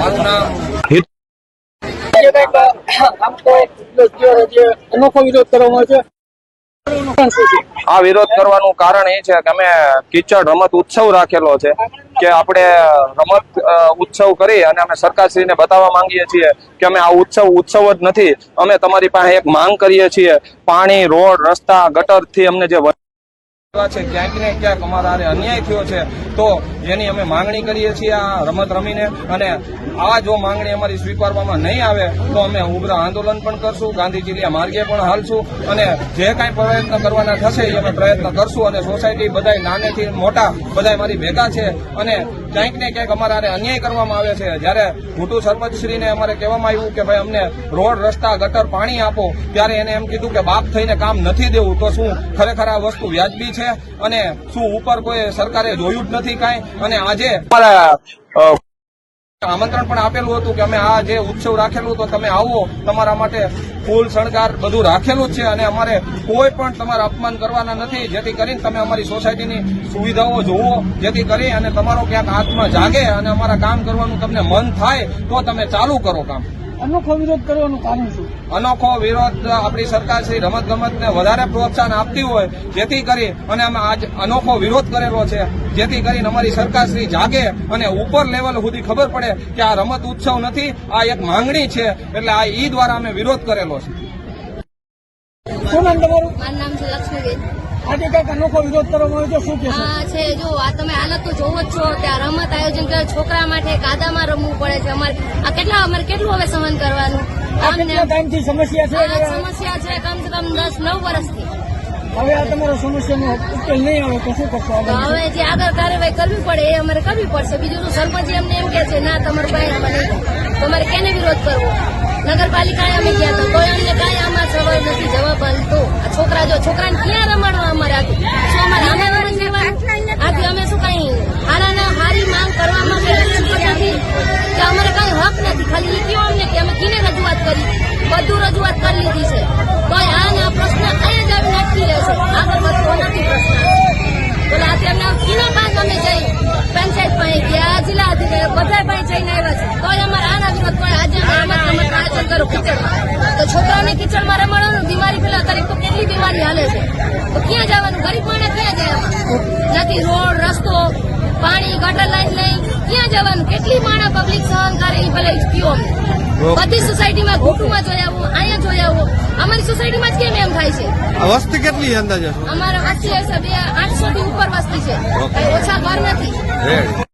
મારું નામ આ વિરોધ કરવાનું કારણ એ છે કે અમે કિચડ રમત ઉત્સવ રાખેલો છે કે આપણે રમત ઉત્સવ કરી અને અમે સરકારશ્રીને બતાવવા માંગીએ છીએ કે અમે આ ઉત્સવ ઉત્સવ જ નથી. અમે તમારી પાસે એક માંગ કરીએ છીએ. પાણી રોડ રસ્તા ગટરથી અમને જે છે, ક્યાંક ને ક્યાંક અમારા અન્યાય થયો છે, તો એની અમે માંગણી કરીએ છીએ આ રમત રમીને અને આ જો માંગણી અમારી સ્વીકારવામાં નહીં આવે, તો અમે ઉગ્ર આંદોલન પણ કરશું ગાંધીજીલિયા માર્ગે પણ હાલશું અને જે કાંઈ પ્રયત્ન કરવાના થશે એ અમે પ્રયત્ન કરશું અને સોસાયટી બધાય નાનેથી મોટા, બધાય મારી ભેગા છે અને ક્યાંક ને ક્યાંક અમારા અન્યાય કરવામાં આવે છે. જ્યારે મોટું સરપંચશ્રીને અમારે કહેવામાં આવ્યું કે ભાઈ અમને રોડ, રસ્તા, ગટર પાણી આપો, ત્યારે એને એમ કીધું કે બાપ થઈને કામ નથી દેવું, તો શું ખરેખર આ વસ્તુ વ્યાજબી છે? અને શું ઉપર કોઈ સરકારે જોયું જ નથી કાંઈ? અને આજે આમંત્રણ પણ આપેલું હતું કે અમે આ જે ઉત્સવ રાખેલું તો તમે આવો, તમારા માટે ફૂલ શણગાર બધું રાખેલું જ છે અને અમારે કોઈ પણ તમારા અપમાન કરવાના નથી. જેથી કરીને તમે અમારી સોસાયટીની સુવિધાઓ જોવો જેથી કરી અને તમારો ક્યાંક આત્મા જાગે અને અમારા કામ કરવાનું તમને મન થાય, તો તમે ચાલુ કરો કામ. અનોખો વિરોધ કરવાનું કારણ શું? અનોખો વિરોધ આપણી સરકાર શ્રી રમત ગમતને વધારે પ્રોત્સાહન આપતી હોય જેથી કરી અને અમે આજ અનોખો વિરોધ કરેલો છે જેથી કરીને અમારી સરકાર શ્રી જાગે અને ઉપર લેવલ સુધી ખબર પડે કે આ રમત ઉત્સવ નથી આ એક માંગણી છે એટલે આ ઈ દ્વારા અમે વિરોધ કરેલો છે. શું નામ તમારું? મારું નામ છે લક્ષ્મીબેન. આજે કંઈક અનોખો વિરોધ કરવામાં આવ્યો છે શું કે છે જો આ તમે હાલત તો જોવો જ છો કે રમત આયોજન કરે છોકરા માટે કાદામાં રમવું પડે છે. અમારે આ કેટલા અમારે કેટલું હવે સહન કરવાનું? સમસ્યા છે? સમસ્યા છે કમ સે કમ દસ નવ વર્ષથી. હવે આ તમારો સમસ્યાનો ઉકેલ નહીં આવે તો શું કરશો હવે જે આગળ કાર્યવાહી કરવી પડે એ અમારે કરવી પડશે. બીજું તો સરપંચ એમને એમ કે છે ના તમારું ભાઈ. તો અમારે કેને વિરોધ કરવો? નગરપાલિકાએ અમે ગયા તો કોઈ અમને કાંઈ આમાં જવાબ નથી જવાબ હાલતો આ છોકરા જો છોકરાને ક્યાં રમાડવા કરી લીધી છે. તો આના પ્રશ્ન અહીંયા જ આવીને અટકી છે આગળ વધતો નથી પ્રશ્ન. બોલે અમને કીના કાંક અમે જઈ પંચાયત પાસે ગયા જિલ્લા અધિકારી બધા પાસે જઈને આવ્યા છે. તો અમારે આના વિરોધ પણ આજે રમત રમત આયોજન કરો કિચડમાં તો છોકરાઓને કિચડમાં રમાડવાનું બીમારી પેલા તારીખ તો કેટલી બીમારી હાલે છે? તો ક્યાં જવાનું? ગરીબ માણસ ક્યાં જાય નથી રોડ રસ્તો પાણી ગટર લાઈન લઈ ક્યાં જવાનું? કેટલી માણસ પબ્લિક સહન કરે એ ભલે કયો બધી સોસાયટીમાં ઘોટુમાં જોઈ આવું અહીંયા જોઈ આવું. અમારી સોસાયટીમાં જ કેમ એમ થાય છે? વસ્તી કેટલી અંદાજે અમારા વસ્તી હશે બે આઠસો થી ઉપર વસ્તી છે. ઓછા ઘર નથી.